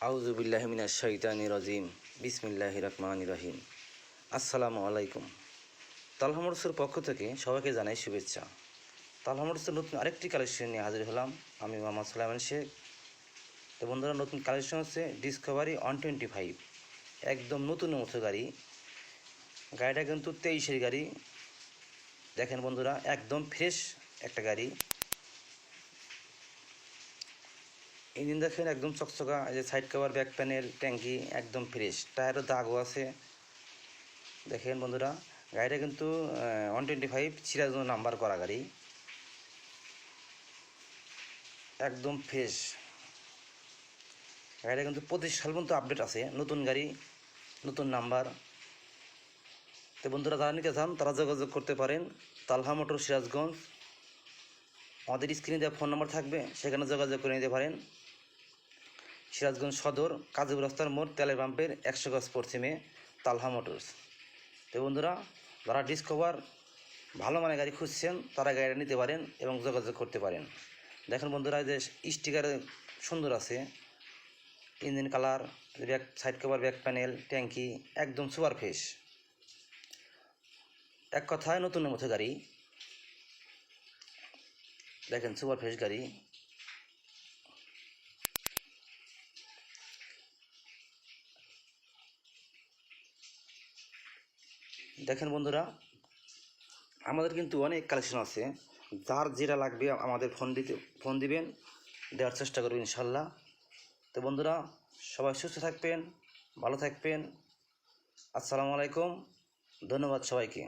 আউজুবিল্লাহমিনা শৈতানি রাজিম। বিসমিল্লাহ রহমান রহিম। আসসালামু আলাইকুম। তালহামরসের পক্ষ থেকে সবাইকে জানাই শুভেচ্ছা। তালহামরসের নতুন আরেকটি কালেকশন নিয়ে হাজির হলাম। আমি মোহাম্মদ সালামান শেখ। তো বন্ধুরা, নতুন কালেকশন হচ্ছে ডিসকভারি ওয়ান টোয়েন্টি ফাইভ একদম নতুন মতো গাড়ি। গাড়িটা কিন্তু তেইশের গাড়ি। দেখেন বন্ধুরা, একদম ফ্রেশ একটা গাড়ি। ইঞ্জিন দেখেন একদম চকচকা, এই যে সাইড কভার ব্যাক প্যানেল ট্যাঙ্কি একদম ফ্রেশ টায়ারও দাগও আছে। দেখেন বন্ধুরা, গাড়িটা কিন্তু one twenty five Siraj number করা গাড়ি। একদম ফ্রেশ গাড়িটা কিন্তু পঁচিশ সাল পর্যন্ত আপডেট আছে। নতুন গাড়ি, নতুন নাম্বার তো বন্ধুরা, যারা নিতে চান, তারা যোগাযোগ করতে পারেন। তালহা মোটর সিরাজগঞ্জ। আমাদের স্ক্রিনে দেওয়া ফোন নাম্বার থাকবে, সেখানে যোগাযোগ করে নিতে পারেন। সিরাজগঞ্জ সদর, কাজীপুর রাস্তার মোড়, তেলের পাম্পের একশো গজ পশ্চিমে তালহা মোটরস। তো বন্ধুরা, যারা ডিসকভার ভালো মানের গাড়ি খুঁজছেন, তারা গাড়িটা নিতে পারেন এবং যোগাযোগ করতে পারেন। দেখেন বন্ধুরা যে স্টিকার সুন্দর আছে। Engine colour back side cover back panel ট্যাঙ্কি একদম সুপার ফ্রেশ এক কথায় নতুনের মতো গাড়ি। দেখেন সুপার ফ্রেশ গাড়ি। দেখেন বন্ধুরা, আমাদের কিন্তু অনেক কালেকশন আছে। যার যেটা লাগবে আমাদের ফোন দিতে ফোন দিবেন, দেওয়ার চেষ্টা করবেন ইনশাল্লাহ। তো বন্ধুরা, সবাই সুস্থ থাকবেন, ভালো থাকবেন। আসসালামু আলাইকুম, ধন্যবাদ সবাইকে।